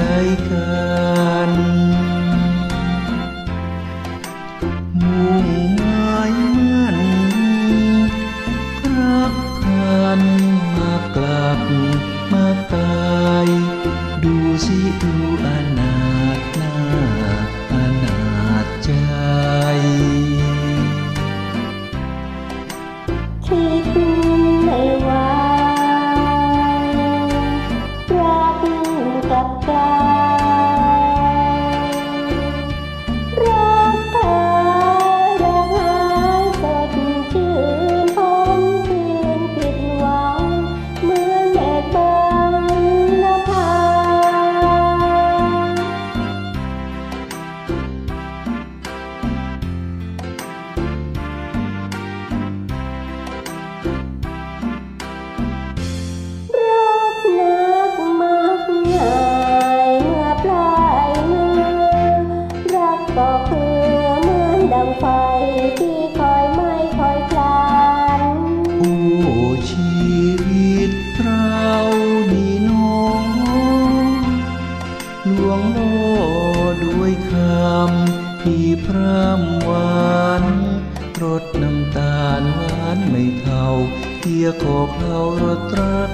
striker. ชีวิตเรานี่น้อลวงโลด้วยคำที่พร่ำหวานรสน้ำตาลหวานไม่เท่าเทียขอเขารสรัก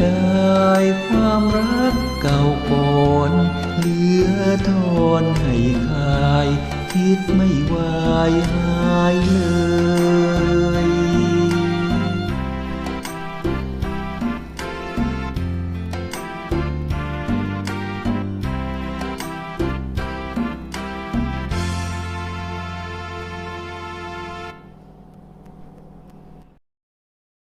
ได้ความรักเก่าก่อนเหลือทอนให้คาย คิดไม่วายหายเลย